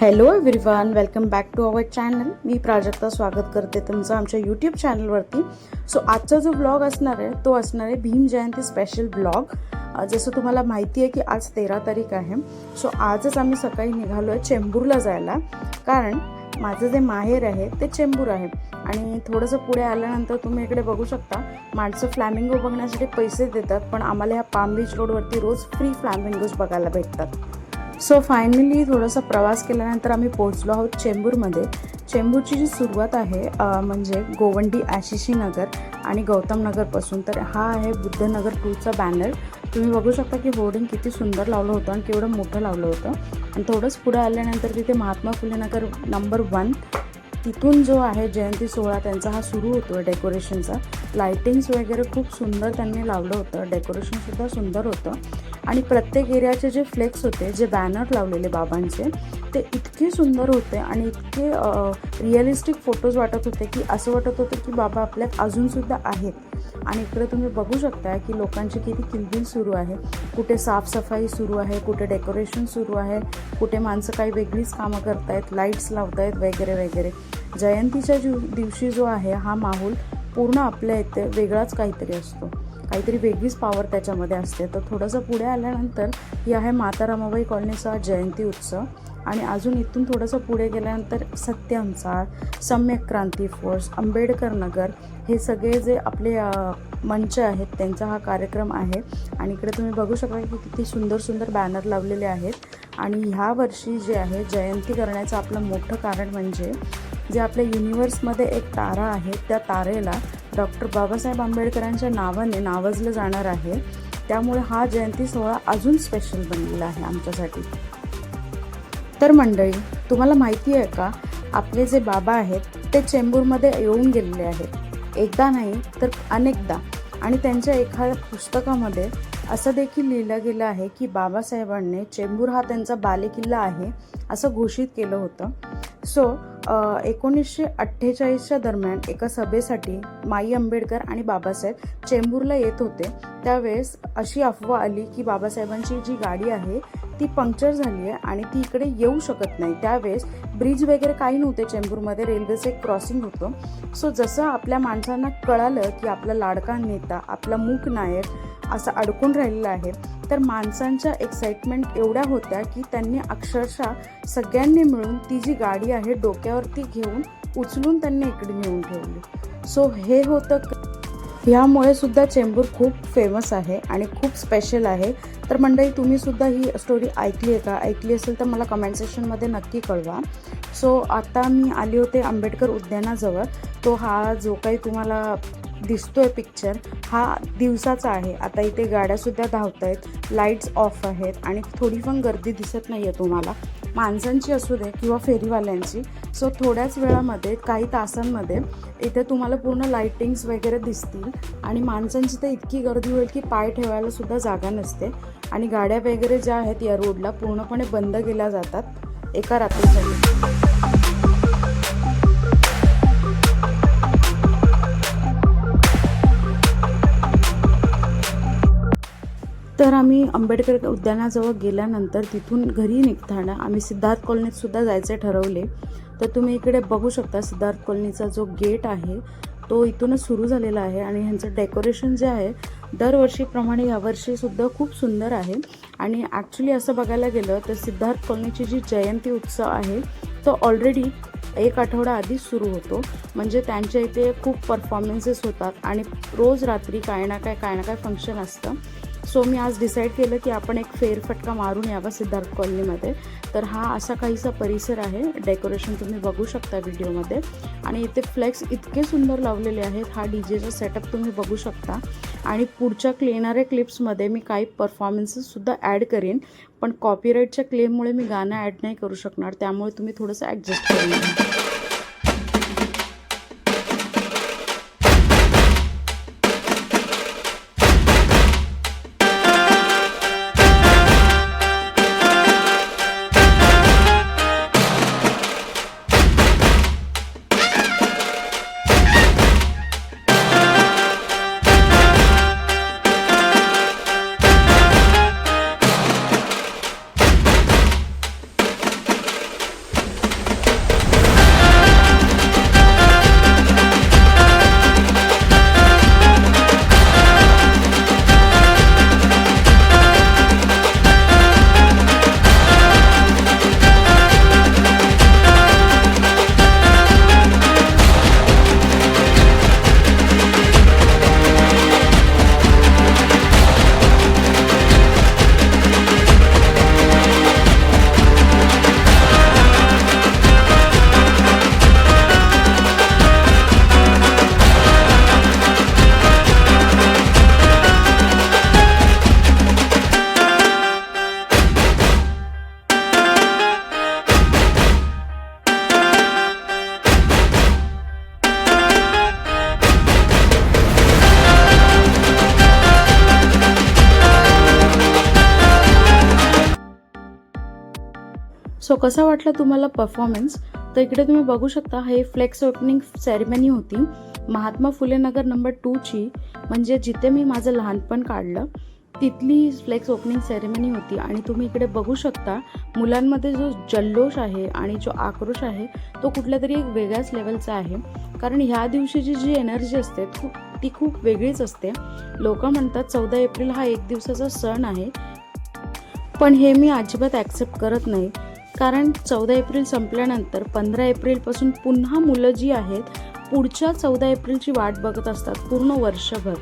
Hello everyone welcome back to our channel मी प्राजक्ता स्वागत करते तुमचं आमच्या यूट्यूब चॅनलवरती सो आजचा जो ब्लॉग असणार आहे तो असणार आहे भीम जयंती स्पेशल ब्लॉग जसं तुम्हाला माहिती आहे की आज तेरा तारीख आहे. सो आजच आम्ही सकाळी निघालो आहे चेंबूरला जायला. कारण माझं जे माहेर आहे ते चेंबूर आहे. आणि थोडंसं पुढे आल्यानंतर तुम्ही इकडे बघू शकता माणसं फ्लॅमिंगो बघण्यासाठी पैसे देतात पण आम्हाला ह्या पाम बीच रोडवरती रोज फ्री फ्लॅमिंगोज बघायला भेटतात. सो फायनली थोडासा प्रवास केल्यानंतर आम्ही पोहोचलो आहोत चेंबूरमध्ये. चेंबूरची जी सुरुवात आहे म्हणजे गोवंडी आशिषी नगर आणि गौतम नगरपासून तर हा आहे बुद्धनगर टूचा बॅनर तुम्ही बघू शकता की होर्डिंग किती सुंदर लावलं होतं आणि केवढं मोठं लावलं होतं. आणि थोडंच पुढे आल्यानंतर तिथे महात्मा फुले नगर नंबर वन तिथून जो आहे जयंती सोहळा त्यांचा हा सुरू होतो डेकोरेशनचा लायटिंग्स वगैरे खूप सुंदर त्यांनी लावलं होतं. डेकोरेशनसुद्धा सुंदर होतं. आणि प्रत्येक एरियाचे जे फ्लेक्स होते जे बॅनर लावलेले बाबांचे ते इतके सुंदर होते आणि इतके रिअलिस्टिक फोटोज वाटत होते की असं वाटत होतं की बाबा आपल्यात अजूनसुद्धा आहेत. आणि इकडे तुम्ही बघू शकता की लोकांची किती किलबिल सुरू आहे. कुठे साफसफाई सुरू आहे कुठे डेकोरेशन सुरू आहे कुठे माणसं काही वेगळीच कामं करतायत लाईट्स लावतायत वगैरे वगैरे. जयंतीच्या दिव दिवशी जो आहे हा माहोल पूर्ण आपल्या इथे वेगळाच काहीतरी असतो. काहीतरी वेगळीच पॉवर त्याच्यामध्ये असते. तर थोडंसं पुढे आल्यानंतर ही आहे माता रमाबाई कॉलनीचा जयंती उत्सव आणि अजून इथून थोडंसं पुढे गेल्यानंतर सत्यानुसार सम्यक क्रांती फोर्स आंबेडकर नगर हे सगळे जे आपले मंच आहेत त्यांचा हा कार्यक्रम आहे. आणि इकडे तुम्ही बघू शकता की किती सुंदर सुंदर बॅनर लावलेले आहेत. आणि ह्या वर्षी जे आहे जयंती करण्याचं आपलं मोठं कारण म्हणजे जे आपल्या युनिवर्समध्ये एक तारा आहे त्या तारेला डॉक्टर बाबासाहेब आंबेडकरांच्या नावाने नावाजलं जाणार आहे. त्यामुळे हा जयंती सोहळा अजून स्पेशल बनलेला आहे आमच्यासाठी. तर मंडळी तुम्हाला माहिती आहे का आपले जे बाबा आहेत ते चेंबूरमध्ये येऊन गेलेले आहेत. एकदा नाही तर अनेकदा. आणि त्यांच्या एखाद्या पुस्तकामध्ये असं देखील लिहिलं गेलं आहे की बाबासाहेबांनी चेंबूर हा त्यांचा बालेकिल्ला आहे असं घोषित केलं होतं. सो एकोणीसशे अठ्ठेचाळीसच्या दरम्यान एका सभेसाठी माई आंबेडकर आणि बाबासाहेब चेंबूरला येत होते. त्यावेळेस अशी अफवा आली की बाबासाहेबांची जी गाडी आहे ती पंक्चर झाली आहे आणि ती इकडे येऊ शकत नाही. त्यावेळेस ब्रिज वगैरे काही नव्हते चेंबूरमध्ये रेल्वेचं एक क्रॉसिंग होतं. सो जसं आपल्या माणसांना कळालं की आपला लाडका नेता आपला मूक नायक असं अडकून राहिलेला आहे. तर माणसांच्या एक्साइटमेंट एवढ्या होत्या की त्यांनी अक्षरशः सगळ्यांनी मिळून ती जी गाडी आहे डोक्यावरती घेऊन उचलून त्यांनी इकडे नेऊन ठेवली. सो हे होतं ह्यामुळे सुद्धा चेंबूर खूप फेमस आहे आणि खूप स्पेशल आहे. तर मंडळी तुम्हीसुद्धा ही स्टोरी ऐकली आहे का? ऐकली असेल तर मला कमेंट सेक्शनमध्ये नक्की कळवा. सो आता मी आले होते आंबेडकर उद्यानाजवळ. तो हा जो काही तुम्हाला दिसतोय पिक्चर हा दिवसाचा आहे. आता इथे गाड्यासुद्धा धावत आहेत लाईट्स ऑफ आहेत आणि थोडी पण गर्दी दिसत नाही आहे तुम्हाला. माणसांची असू दे किंवा फेरीवाल्यांची. सो थोड्याच वेळामध्ये काही तासांमध्ये इथे तुम्हाला पूर्ण लाईटिंग्स वगैरे दिसतील. आणि माणसांची तर इतकी गर्दी होईल की पाय ठेवायला सुद्धा जागा नसते. आणि गाड्या वगैरे ज्या आहेत या रोडला पूर्णपणे बंद केल्या जातात. एका रात्रीसाठी. तर आम्ही आंबेडकर उद्यानाजवळ गेल्यानंतर तिथून घरी निघताना आम्ही सिद्धार्थ कॉलनीत सुद्धा जायचे ठरवले. तर तुम्ही इकडे बघू शकता सिद्धार्थ कॉलनीचा जो गेट आहे तो इथूनच सुरू झालेला आहे आणि ह्यांचं डेकोरेशन जे आहे दरवर्षीप्रमाणे यावर्षीसुद्धा खूप सुंदर आहे. आणि ॲक्च्युली असं बघायला गेलं तर सिद्धार्थ कॉलनीची जी जयंती उत्सव आहे तो ऑलरेडी एक आठवडा आधीच सुरू होतो. म्हणजे त्यांच्या इथे खूप परफॉर्मन्सेस होतात आणि रोज रात्री काय ना काय काय ना काय फंक्शन असतं. सो मी आज डिसाईड केलं की आपण एक फेरफटका मारून यावा सिद्धार्थ कॉलनीमध्ये. तर हा असा काहीसा परिसर आहे. डेकोरेशन तुम्ही बघू शकता व्हिडिओमध्ये. आणि इथे फ्लेक्स इतके सुंदर लावलेले आहेत. हा डी जेचा सेटअप तुम्ही बघू शकता. आणि पुढच्या येणाऱ्या क्लिप्समध्ये मी काही परफॉर्मन्सेससुद्धा ॲड करीन. पण कॉपीराईटच्या क्लेममुळे मी गाणं ॲड नाही करू शकणार. त्यामुळे तुम्ही थोडंसं ॲडजस्ट करून सो कसा वाटला तुम्हाला परफॉर्मन्स तर इकडे तुम्ही बघू शकता हे फ्लेक्स ओपनिंग सेरेमनी होती. महात्मा फुले नगर नंबर टूची म्हणजे जिथे मी माझं लहानपण काढलं तिथली फ्लेक्स ओपनिंग सेरेमनी होती. आणि तुम्ही इकडे बघू शकता मुलांमध्ये जो जल्लोष आहे आणि जो आक्रोश आहे तो कुठल्या तरी एक वेगळ्याच लेवलचा आहे. कारण ह्या दिवशीची जी एनर्जी असते खूप ती खूप वेगळीच असते. लोक म्हणतात चौदा एप्रिल हा एक दिवसाचा सण आहे. पण हे मी अजिबात ॲक्सेप्ट करत नाही. कारण चौदा एप्रिल संपल्यानंतर पंधरा एप्रिलपासून पुन्हा मुलं जी आहेत पुढच्या चौदा एप्रिलची वाट बघत असतात पूर्ण वर्षभर.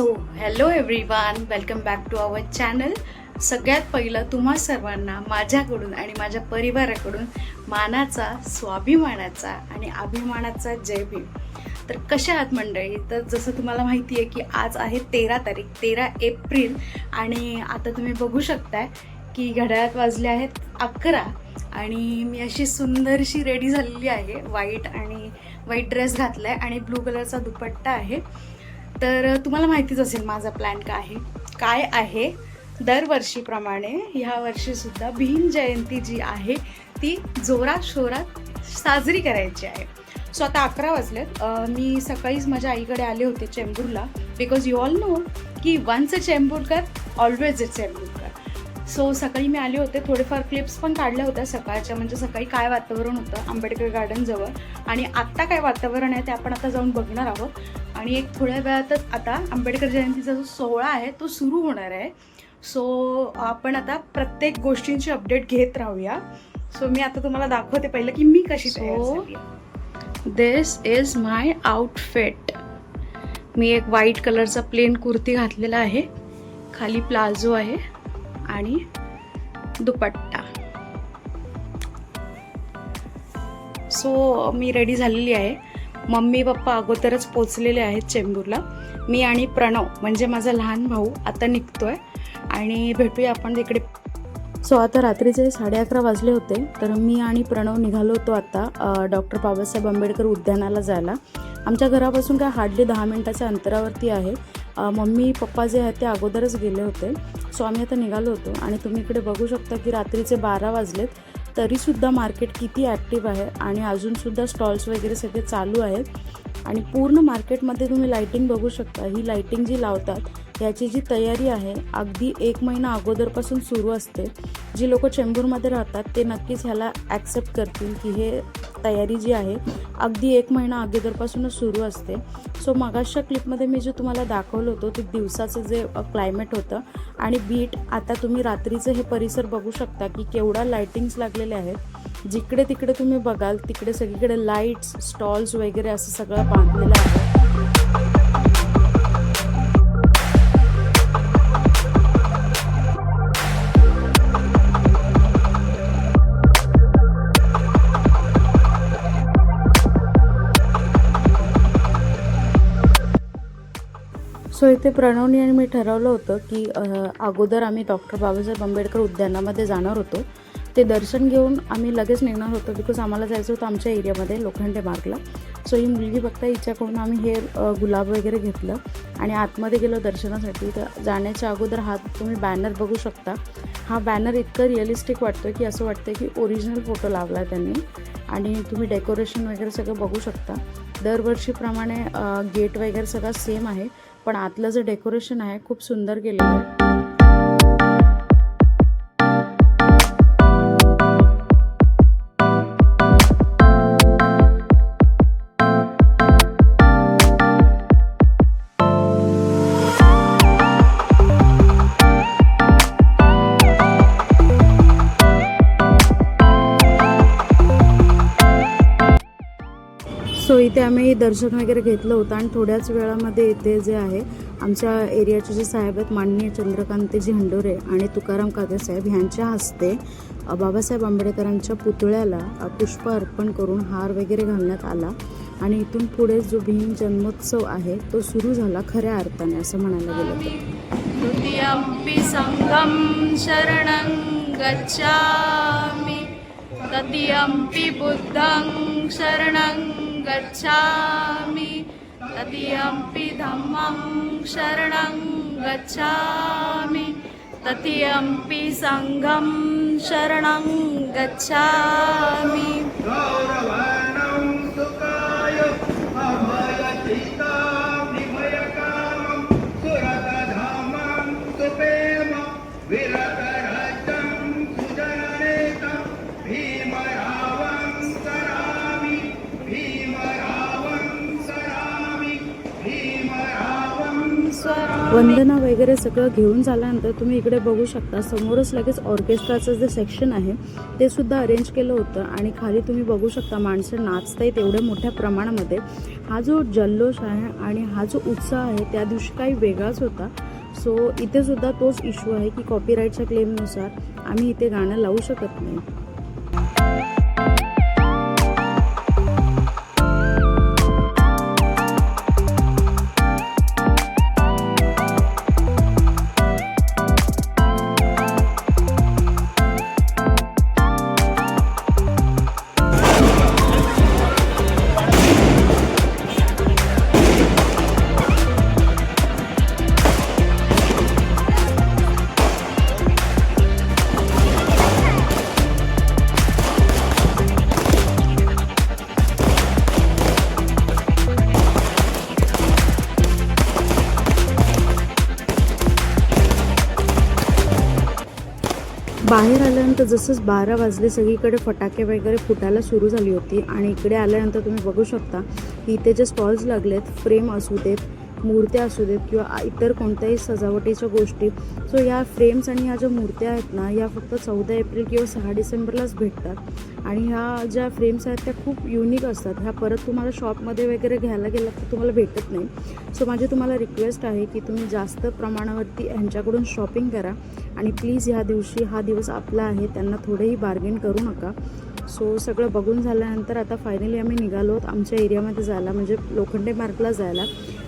So hello everyone welcome back to our channel सगळ्यात पहिलं तुम्हा सर्वांना माझ्याकडून आणि माझ्या परिवाराकडून मानाचा स्वाभिमानाचा आणि अभिमानाचा जय भीम. तर कशा आहात मंडळी? तर जसं तुम्हाला माहिती आहे की आज आहे तेरा तारीख तेरा एप्रिल. आणि आता तुम्ही बघू शकताय की घड्याळात वाजले आहेत अकरा. आणि मी अशी सुंदरशी रेडी झालेली आहे व्हाईट आणि व्हाईट ड्रेस घातला आहे आणि ब्लू कलरचा दुपट्टा आहे. तर तुम्हाला माहितीच असेल माझा प्लॅन काय आहे. काय आहे? दरवर्षीप्रमाणे ह्या वर्षीसुद्धा भीम जयंती जी आहे ती जोरात शोरात साजरी करायची आहे. सो आता अकरा वाजलेत. मी सकाळीच माझ्या आईकडे आले होते चेंबूरला बिकॉज यू ऑल नो की once a Chemburkar always a Chemburkar. So सकाळी मी आले होते. थोडेफार क्लिप्स पण काढल्या होत्या सकाळच्या. म्हणजे सकाळी काय वातावरण होतं? आंबेडकर गार्डनजवळ आणि आत्ता काय वातावरण आहे ते आपण आता जाऊन बघणार आहोत. आणि एक थोड्या वेळातच आता आंबेडकर जयंतीचा जो सोहळा आहे तो सुरू होणार आहे. सो आपण आता प्रत्येक गोष्टींची अपडेट घेत राहूया. सो मी आता तुम्हाला दाखवते पहिलं की मी कशी So, this is my outfit मी एक व्हाईट कलरचा प्लेन कुर्ती घातलेला आहे. खाली प्लाझो आहे आणि दुपट्टा. सो मी रेडी झालेली आहे. मम्मी पप्पा अगोदरच पोचलेले आहेत चेंबूरला. मी आणि प्रणव म्हणजे माझा लहान भाऊ आता निघतोय. आणि भेटूया आपण तिकडे. सो आता रात्रीचे साडे अकरा वाजले होते तर मी आणि प्रणव निघालो होतो आता डॉक्टर बाबासाहेब आंबेडकर उद्यानाला जायला. आमच्या घरापासून काय हार्डली दहा मिनटाच्या अंतरावरती आहे. मम्मी पप्पा जे आहेत ते अगोदरच गेले होते. सो आम्ही आता निघालो होतो. आणि तुम्ही इकडे बघू शकता की रात्रीचे बारा वाजलेत. तरीसुद्धा मार्केट किती ॲक्टिव्ह आहे आणि अजूनसुद्धा स्टॉल्स वगैरे सगळे चालू आहेत. आणि पूर्ण मार्केटमध्ये तुम्ही लाईटिंग बघू शकता. ही लाईटिंग जी लावतात याची जी तयारी आहे अगदी एक महिना अगोदरपासून सुरू असते. जी लोक चेंबूरमध्ये राहतात ते नक्कीच ह्याला ॲक्सेप्ट करतील की हे तयारी जी आहे अगदी एक महिना अगोदरपासूनच सुरू असते. सो मागासच्या क्लिपमध्ये मी जे तुम्हाला दाखवलं होतं ते दिवसाचं जे क्लायमेट होतं आणि बीट आता तुम्ही रात्रीचं हे परिसर बघू शकता की केवढा लाईटिंग्स लागलेले आहेत. जिकडे तिकडे तुम्ही बघाल तिकडे सगळीकडे लाईट्स स्टॉल्स वगैरे असं सगळं बांधलेलं आहे. सो इथे प्रणवनी आणि मी ठरवलं होतं की अगोदर आम्ही डॉक्टर बाबासाहेब आंबेडकर उद्यानामध्ये जाणार होतो. ते दर्शन घेऊन आम्ही लगेच निघणार होतो बिकॉज आम्हाला जायचं होतं आमच्या एरियामध्ये लोखंडे मार्गला सो ही मुलगी बघता हिच्याकडून आम्ही हे गुलाब वगैरे घेतलं आणि आतमध्ये गेलो दर्शनासाठी. तर जाण्याच्या अगोदर हा तुम्ही बॅनर बघू शकता. हा बॅनर इतकं रिअलिस्टिक वाटतो की असं वाटतं की ओरिजिनल फोटो लावला आहे त्यांनी. आणि तुम्ही डेकोरेशन वगैरे सगळं बघू शकता. दरवर्षीप्रमाणे गेट वगैरे सगळं सेम आहे. पण आतलं जे डेकोरेशन आहे खूप सुंदर केलेलं आहे. सो इथे आम्ही दर्शन वगैरे घेतलं होतं आणि थोड्याच वेळामध्ये इथे जे आहे आमच्या एरियाचे जे साहेब आहेत माननीय चंद्रकांत झेंडोरे आणि तुकाराम कागे साहेब ह्यांच्या हस्ते बाबासाहेब आंबेडकरांच्या पुतळ्याला पुष्प अर्पण करून हार वगैरे घालण्यात आला. आणि इथून पुढे जो भीम जन्मोत्सव आहे तो सुरू झाला खऱ्या अर्थाने असं म्हणायला गेलं तर. द्वितीयम्पि सङ्गं गच्छामि. तृतीयम्पि बुद्धं शरणं गच्छामि। तृतीयम्पि धम्मं शरणं गच्छामि। तृतीयम्पि सङ्घं शरणं गच्छामि। गौरवर्णं वंदना वगैरे सगळं घेऊन झाल्यानंतर तुम्ही इकडे बघू शकता. समोरच लगेच ऑर्केस्ट्राचं जे सेक्शन आहे ते सुद्धा अरेंज केलं होतं आणि खाली तुम्ही बघू शकता माणसं नाचत आहेत एवढ्या मोठ्या प्रमाणामध्ये. हा जो जल्लोष आहे आणि हा जो उत्साह आहे त्या दिवशी काही वेगळाच होता. सो इथे सुद्धा तोच इश्यू आहे की कॉपीराईटच्या क्लेमनुसार आम्ही इथे गाणं लावू शकत नाही. बाहेर जसंच बारा वाजले सगळीकडे फटाके वगैरे फुटायला सुरू झाली होती. आणि इकडे आल्यानंतर तुम्ही बघू शकता की इथे जे स्टॉल्स लागलेत फ्रेम असू देत मूर्त्या असू देत किंवा इतर कोणत्याही सजावटीच्या गोष्टी सो ह्या फ्रेम्स आणि ह्या ज्या मूर्त्या आहेत ना ह्या फक्त चौदा एप्रिल किंवा सहा डिसेंबरलाच भेटतात. आणि ह्या ज्या फ्रेम्स आहेत त्या खूप युनिक असतात. ह्या परत तुम्हाला शॉपमध्ये वगैरे घ्यायला गेलं तर तुम्हाला भेटत नाही. सो माझी तुम्हाला रिक्वेस्ट आहे की तुम्ही जास्त प्रमाणावरती ह्यांच्याकडून शॉपिंग करा. आणि प्लीज ह्या दिवशी हा दिवस आपला आहे त्यांना थोडेही बार्गेन करू नका. सो सगळं बघून झाल्यानंतर आता फायनली आम्ही निघालो आहोत आमच्या एरियामध्ये जायला म्हणजे लोखंडे मार्कला जायला.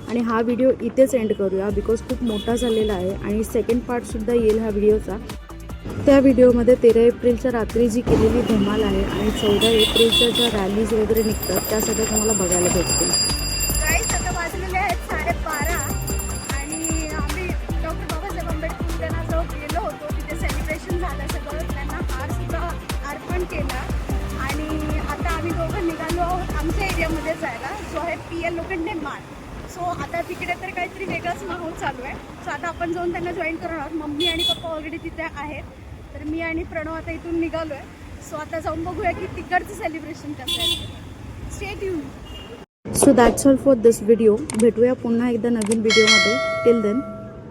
आणि हा व्हिडिओ इथेच एंड करूया बिकॉज खूप मोठा झालेला आहे आणि सेकंड पार्टसुद्धा येईल ह्या व्हिडिओचा त्या व्हिडिओमध्ये तेरा एप्रिलच्या रात्री जी केलेली धमाल आहे आणि चौदा एप्रिलच्या ज्या रॅलीज वगैरे निघतात त्या सगळ्या तुम्हाला बघायला भेटतील. साडेबारा आणि आम्ही डॉक्टर बाबासाहेब आंबेडकर गेलो होतो तिथे सेलिब्रेशन झालं सगळं. त्यांना हार सुद्धा अर्पण केला. आम्ही दोघं निघालो आहोत आमच्या एरियामध्ये जायला. जो आहे पी एल लोखंडे मार्ग सो आता तिकडे तर काहीतरी वेगळाच माहोल चालू आहे. सो आता आपण जाऊन त्यांना जॉईन करणार आहोत. मम्मी आणि पप्पा ऑलरेडी तिथे आहेत. तर मी आणि प्रणव आता इथून निघालो आहे सो आता जाऊन बघूया की तिकडचं सेलिब्रेशन कसं आहे. State you so that's all for this video भेटूया पुन्हा एकदा नवीन व्हिडिओमध्ये टिल देन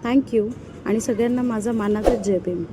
थँक्यू आणि सगळ्यांना माझा मानाचा जय भीम.